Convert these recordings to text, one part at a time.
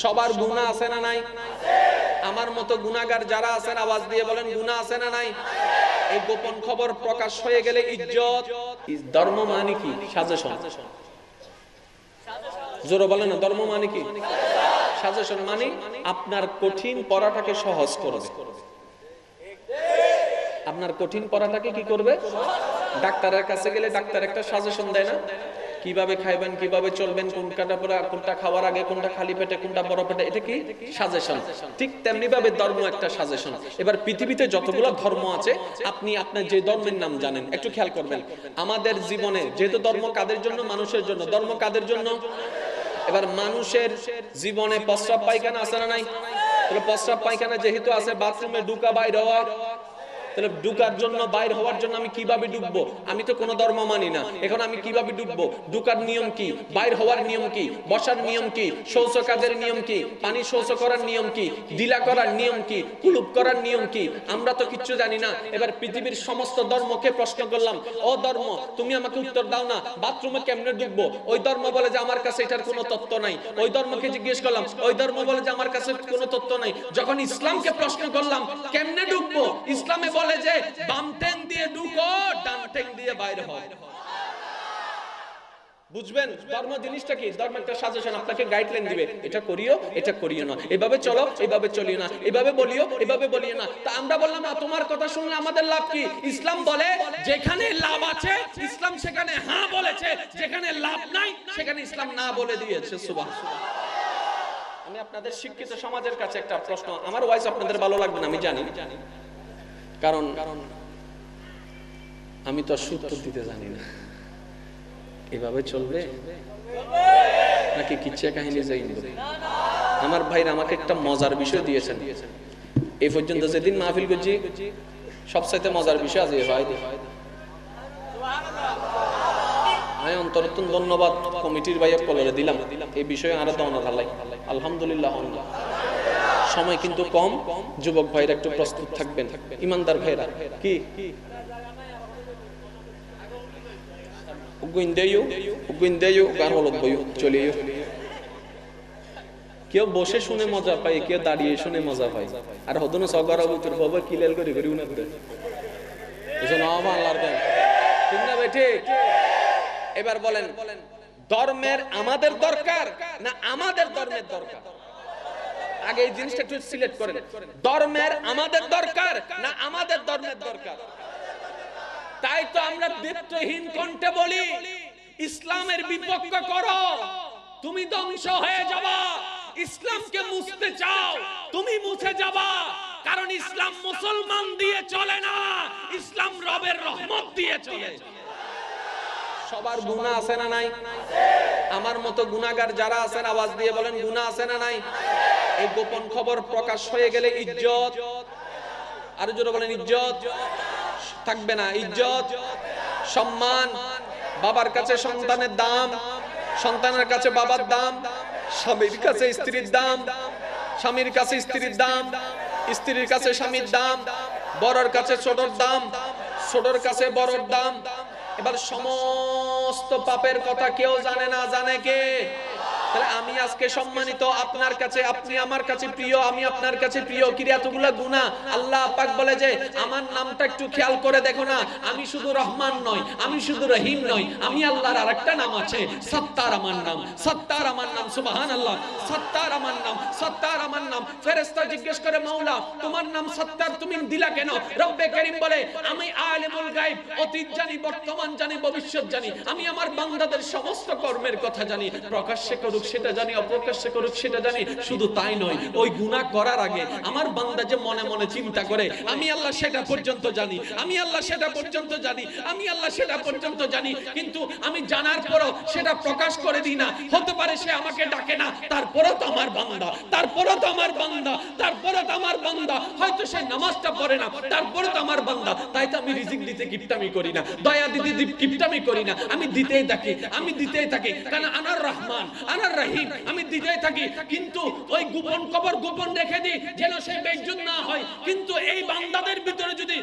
সবার গুণা আছে না নাই? আমার মতো গুণাগার যারা আছেন, আওয়াজ দিয়ে বলেন গুণা আছে না নাই? এই গোপন খবর প্রকাশ হয়ে গেলে ইজ্জত ধর্ম মানে কি? সাজেশন। জোরে বলেন না, ধর্ম মানে কি? সাজেশন মানে আপনার কঠিন পড়াটাকে সহজ করবে। আপনার কঠিন পড়াটাকে কি করবে? ডাক্তারের কাছে গেলে ডাক্তার একটা সাজেশন দেয় না? কীভাবে খাইবেন, কীভাবে চলবেন, কোনটা পরে, কোনটা খাওয়ার আগে, কোনটা খালি পেটে, কোনটা বড় পেটে, এটা কি? সাজেশন ঠিক তেমনি ভাবে ধর্ম একটা সাজেশন এবার পৃথিবীতে যতগুলো ধর্ম আছে, আপনি আপনার যে ধর্মের নাম জানেন, একটু খেয়াল করবেন। আমাদের জীবনে যেহেতু ধর্ম কাদের জন্য? মানুষের জন্য। ধর্ম কাদের জন্য? এবার মানুষের জীবনে প্রস্রাব পায়খানা আছে না নাই? প্রস্রাব পায়খানা যেহেতু আছে, বাথরুমে ঢুকা বাইর হওয়া তাহলে ঢুকার জন্য, বাইর হওয়ার জন্য আমি কীভাবে ঢুকবো আমি তো কোনো ধর্ম মানি না। এখন আমি কীভাবে ঢুকবো ঢুকার নিয়ম কি? বাইর হওয়ার নিয়ম কি? বসার নিয়ম কি? শৌচ কাজের নিয়ম কি? পানি শৌচ করার নিয়ম কি? দিলা করার নিয়ম কি? কুলুপ করার নিয়ম কি? আমরা তো কিচ্ছু জানি না। এবার পৃথিবীর সমস্ত ধর্মকে প্রশ্ন করলাম ও ধর্ম, তুমি আমাকে উত্তর দাও না, বাথরুমে কেমনে ঢুকবো ওই ধর্ম বলে যে আমার কাছে এটার কোনো তত্ত্ব নাই। ওই ধর্মকে জিজ্ঞেস করলাম, ওই ধর্ম বলে যে আমার কাছে কোনো তত্ত্ব নাই? যখন ইসলামকে প্রশ্ন করলাম, কেমনে ঢুকবো ইসলামে বলে যে, বাম ঠ্যাং দিয়ে ঢুকো ডান ঠ্যাং দিয়ে বাইরে হয় বুঝবেন? ধর্ম জিনিসটা কি? ধর্ম একটা সাজেশন আপনাকে গাইডলাইন দিবে। এটা করিও এটা করিও না। এভাবে চলো, এভাবে চলিও না। এভাবে বলিও এভাবে বলিও না। তা আমরা বললাম, না, তোমার কথা শুনলে আমাদের লাভ কি? ইসলাম বলে, যেখানে লাভ আছে, ইসলাম সেখানে হ্যাঁ বলেছে। যেখানে লাভ নাই, সেখানে ইসলাম না বলে দিয়েছে। সুবাহ আমি আপনাদের শিক্ষিত সমাজের কাছে একটা প্রশ্ন, আমার ওয়াইস আপনাদের ভালো লাগবে না, আমি জানি। কারণ কারণ আমি তো সূত্র দিতে জানি না। এভাবে চলবে? নাকি কাহিনী যাই আমার ভাইরা আমাকে একটা মজার বিষয় দিয়েছেন। এই পর্যন্ত যেদিন মাহফিল করছি, সবচাইতে মজার বিষয় আজ হয়। আমি অন্তরতন ধন্যবাদ কমিটির ভাইয়া কলরে দিলাম। এই বিষয়ে আরও তো অনার আলহামদুলিল্লাহ। সময় কিন্তু কম। যুবক ভাইরা একটু প্রস্তুত থাকবেন। ইমানদার ভাইরা। কি? কেউ বসে শুনে মজা পায়, কেউ দাঁড়িয়ে শুনে মজা পায়। আর হদন সগরা করে করে উনার এবার বলেন, ধর্মের আমাদের দরকার না আমাদের ধর্মের দরকার? আগে এই জিনিসটা একটু সিলেক্ট করেন। ধর্মের আমাদের দরকার না আমাদের ধর্মের দরকার? তাই তো আমরা দীপ্তহীন কণ্ঠে বলি, ইসলামের বিপক্ষ করো, তুমি ধ্বংস হয়ে যাবা। ইসলামকে মুছতে চাও, তুমি মুছে যাবা। কারণ ইসলাম মুসলমান দিয়ে চলে না, ইসলাম রবের রহমত দিয়ে চলে। সবার গুণা আছে না নাই? আমার মতো গুণাগার যারা আছেন, আওয়াজ দিয়ে বলেন গুণা আছে না নাই? এই গোপন খবর প্রকাশ হয়ে গেলে ইজ্জত। আরও জোরে বলেন, ইজ্জত। থাকবে না, ইজ্জত। সম্মান, বাবার কাছে সন্তানের দাম, সন্তানের কাছে বাবার দাম, স্বামীর কাছে স্ত্রীর দাম, স্বামীর কাছে স্ত্রীর দাম, স্ত্রীর কাছে স্বামীর দাম, বড়র কাছে ছোটর দাম, ছোটর কাছে বড়র দাম। এবার সমস্ত পাপের কথা কেউ জানে না, জানে কে? তাহলে আমি আজকে সম্মানিত আপনার কাছে, আপনি আমার কাছে প্রিয়, আমি আপনার কাছে প্রিয়। কি এতগুলা গুনাহ? আল্লাহ বলে যে, আমার নামটা একটু খেয়াল করে দেখো না। আমি শুধু রহমান আমি শুধু রহিম নয় আমি আল্লাহর আরেকটা নাম আছে, সত্তার আমার নাম। সত্তার আমার নাম সত্তার আমার নাম, সত্তার আমার নাম। জিজ্ঞেস করে, মাওলা, তোমার নাম সত্তার, তুমি দিলা কেন? রব্বে করিম বলে, আমি আলিমুল গায়ব, অতীত জানি, বর্তমান জানি, ভবিষ্যৎ জানি। আমি আমার বান্দাদের সমস্ত কর্মের কথা জানি। প্রকাশ্যে করুক সেটা জানি, অপ্রকাশ্যে করুক, সেটা জানি, শুধু তাই নয়, ওই গুণা করার আগে আমার বান্দা যে মনে মনে চিন্তা করে, আমি আল্লাহ সেটা পর্যন্ত জানি, আমি আল্লাহ সেটা পর্যন্ত জানি, আমি আল্লাহ সেটা পর্যন্ত জানি, কিন্তু আমি জানার পরও সেটা প্রকাশ করে দিই না। হতে পারে সে আমাকে ডাকে না, তারপরও তো আমার বান্দা, তারপরও তো আমার বান্দা, তারপরও তো আমার বান্দা। হয়তো সে নামাজটা পড়ে না, তারপরে তো আমার বান্দা। তাই তো আমি রিজিক দিতে কিপটামি করি না, দয়া দিতে কিপটামি করি না। আমি দিতেই থাকি, আমি দিতেই থাকি, কারণ আনার রহমান, আনার রহিম, আমি দিতেই থাকি। কিন্তু ওই গোপন খবর গোপন রেখে দিই, যেন সে বেজুন না হয়। কিন্তু এই বান্দাদের ভিতরে যদি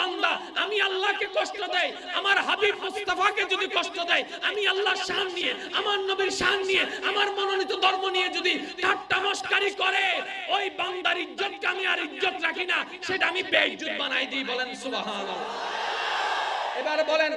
বান্দা, আমি আল্লাহকে কষ্ট দেয় আমার হাবিব মুস্তাফাকে যদি কষ্ট দেয় আমি আল্লাহর শান নিয়ে, আমার নবীর শান নিয়ে, আমার মনোনীত ধর্ম নিয়ে যদি ঠাট্টা মস্কারি করে, ওই বান্দার ইজ্জতকে আমি আর ইজ্জত রাখি না, সেটা আমি বেইজ্জত বানাই দিই, বলেন সুবহানাল্লাহ। এবারে বলেন,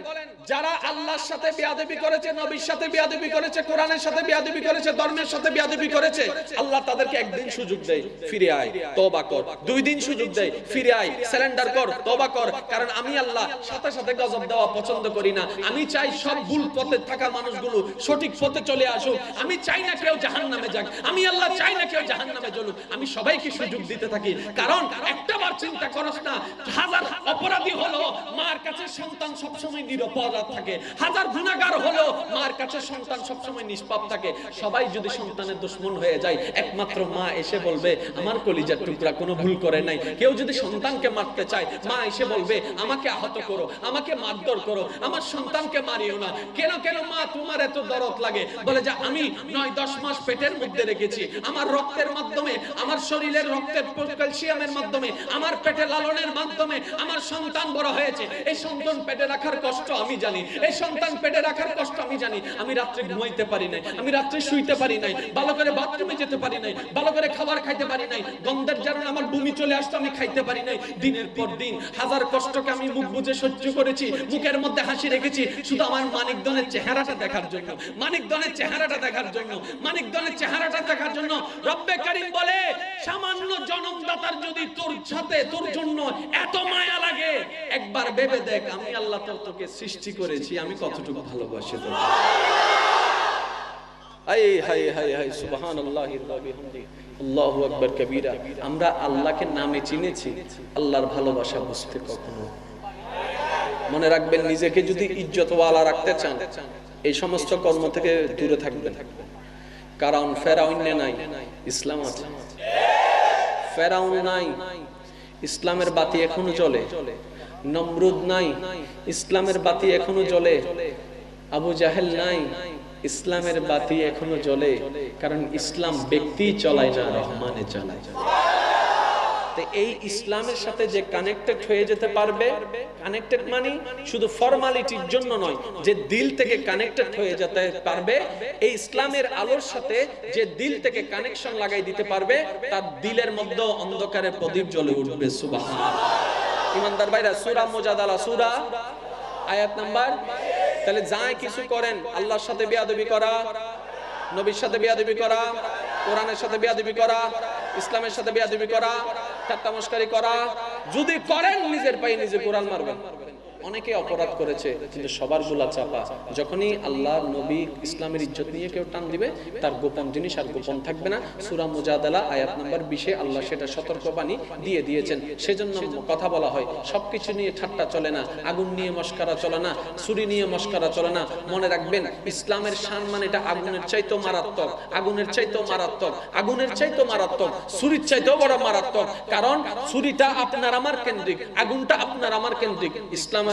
যারা আল্লাহর সাথে বিয়াদবি করেছে, নবীর সাথে বিয়াদবি করেছে, কোরআনের সাথে বিয়াদবি করেছে, ধর্মের সাথে বিয়াদবি করেছে, আল্লাহ তাদেরকে একদিন সুযোগ দেয়, ফিরে আয়, তওবা কর। দুই দিন সুযোগ দেয়, ফিরে আয় সারেন্ডার কর, তওবা কর। কারণ আমি আল্লাহ সাথে সাথে গজব দেওয়া পছন্দ করি না। আমি চাই সব ভুল পথে থাকা মানুষগুলো সঠিক পথে চলে আসুক। আমি চাই না কেউ জাহান্নামে যাক। আমি আল্লাহ চাই না কেউ জাহান্নামে জ্বলুক আমি সবাইকে সুযোগ দিতে থাকি। কারণ একটা বার চিন্তা করস না, হাজার অপরাধী হলো, মার কাছে সন্তান সবসময় থাকে। হাজার গুণাগার হলো মার কাছে সন্তান সবসময় নিষ্পাপ থাকে। সবাই যদি সন্তানের দুশ্মন হয়ে যায়, একমাত্র মা এসে বলবে, আমার কলিজার টুকরা কোনো ভুল করে নাই। কেউ যদি সন্তানকে মারতে চায়, মা এসে বলবে, আমাকে আহত করো, আমাকে মারধর করো, আমার সন্তানকে মারিও না। কেন কেন মা, তোমার এত দরদ লাগে? বলে যে, আমি নয়, দশ মাস পেটের মধ্যে রেখেছি। আমার রক্তের মাধ্যমে, আমার শরীরের রক্তের ক্যালসিয়ামের মাধ্যমে, আমার পেটে লালনের মাধ্যমে, আমার সন্তান বড় হয়েছে। এই সন্তান পেটে রাখার কষ্ট আমি জানি। এই সন্তান পেটে রাখার কষ্ট আমি জানি। আমি রাত্রে ঘুমাইতে পারি নাই। আমি রাত্রে শুইতে পারি নাই। ভালো করে বাথরুমে যেতে পারি নাই। ভালো করে খাবার খাইতে পারি নাই। গন্ধের জারণ আমার বমি চলে আসতো, আমি খাইতে পারি নাই। দিনের পর দিন হাজার কষ্টকে আমি মুখ বুঝে সহ্য করেছি, মুখের মধ্যে হাসি রেখেছি। শুধু আমার মানিকদনের চেহারাটা দেখার জন্য। মানিকদনের চেহারাটা দেখার জন্য। মানিকদনের চেহারাটা দেখার জন্য রব্বে কারিম বলে, সামান্য জনমদাতার যদি তোর সাথে তোর জন্য এত মায়া লাগে, একবার ভেবে দেখ, আমি আল্লাহ তোকে সৃষ্টি করেছি, আমি কতটুকু ভালোবাসি কবীরা। আমরা আল্লাহকে নামে চিনেছি, আল্লাহর ভালোবাসা বুঝতে কখনো। মনে রাখবেন, নিজেকে যদি ইজ্জতওয়ালা রাখতে চান, এই সমস্ত কর্ম থেকে দূরে থাকবেন। কারণ ফেরাউন্নে নাই, ইসলাম আছে। ফেরাউন নাই, ইসলামের বাতি এখনও জ্বলে। নমরুদ নাই, ইসলামের বাতি এখনও জ্বলে। আবু জাহেল নাই, ইসলামের বাতি এখনও জ্বলে, কারণ ইসলাম ব্যক্তি চলায় না, রহমানে চালায়। এই ইসলামের সাথে যে কানেক্টেড হয়ে যেতে পারবে কানেক্টেড মানে শুধু ফর্মালিটির জন্য নয়, যে দিল থেকে কানেক্টেড হয়ে যেতে পারবে, এই ইসলামের আলোর সাথে যে দিল থেকে কানেকশন লাগাই দিতে পারবে, তার দিলের মধ্যে অন্ধকারের প্রদীপ জ্বলে উঠবে সুবাহ ইমানদার ভাইরা, সুরা মুজাদালা, সুরা আয়াত নাম্বার। তাহলে যাই কিছু করেন, আল্লাহর সাথে বেয়াদবি করা, নবীর সাথে বেয়াদবি করা, কোরআনের সাথে বেয়াদবি করা, ইসলামের সাথে বেয়াদবি করা, ঠাট্টা মস্কারি করা, যদি করেন, নিজের পায়ে নিজে কোরআন মারবেন। অনেকে অপরাধ করেছে, কিন্তু সবারগুলা চাপা। যখনই আল্লাহ, নবী, ইসলামের ইজ্জত নিয়ে কেউ টান দিবে, তার গোপন জিনিস আর গোপন থাকবে না। সুরা মুজাদালা, আয়াত নাম্বার বিশে আল্লাহ সেটা সতর্কবাণী দিয়ে দিয়েছেন। সেজন্য কথা বলা হয়, সবকিছু নিয়ে ঠাট্টা চলে না, আগুন নিয়ে মস্কারা চলে না, ছুরি নিয়ে মস্কারা চলে না। মনে রাখবেন, ইসলামের শান মানে এটা আগুনের চাইতেও মারাত্মক, আগুনের চাইতেও মারাত্মক, আগুনের চাইতেও মারাত্মক, ছুরির চাইতেও বড় মারাত্মক। কারণ, ছুরিটা আপনার আমার কেন্দ্রিক, আগুনটা আপনার আমার কেন্দ্রিক। ইসলামের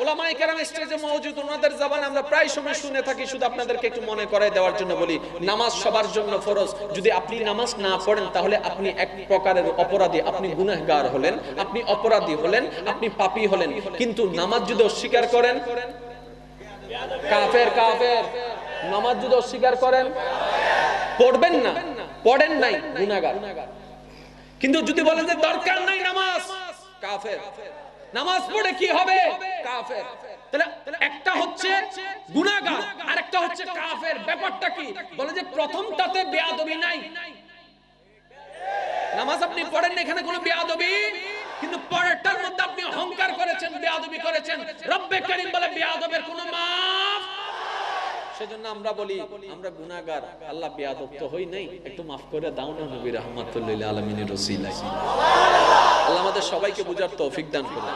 ওলামায়ে কেরাম স্টেজে মওজুদ ওনাদের জবান আমরা প্রায় সময় শুনে থাকি, শুধু আপনাদেরকে একটু মনে করায় দেওয়ার জন্য বলি, নামাজ সবার জন্য ফরজ। যদি আপনি নামাজ না পড়েন, তাহলে আপনি এক প্রকারের অপরাধী। আপনি গুনাহগার হলেন, আপনি অপরাধী হলেন, আপনি পাপী হলেন। কিন্তু নামাজ যদি অস্বীকার করেন, কাফের কাফের, নামাজ যদি অস্বীকার করেন, পড়বেন না, পড়েন নাই, গুনাহগার। কিন্তু যদি বলেন যে দরকার নাই নামাজ, কাফের। নামাজ পড়ে কি হবে? কাফের। একটা হচ্ছে গুনাহগার আর একটা হচ্ছে কাফের। ব্যাপারটা কি? বলে যে প্রথমটাতে বেয়াদবি নাই। নামাজ আপনি পড়েন এখানে কোনো বেয়াদবি? কিন্তু পরেরটার মধ্যে আপনি অহংকার করেছেন, বেয়াদবি করেছেন। রব্বে করিম বলে বেয়াদবের কোনো মাফ সেজন্য আমরা বলি, আমরা গুনাহগার, আল্লাহ বেয়াদব তো হই নাই, একটু মাফ করে দাও না নবী, রাহমাতুল্লিল আলমিনের রসিলায় আল্লাহ আমাদের সবাইকে বুঝার তৌফিক দান করুন।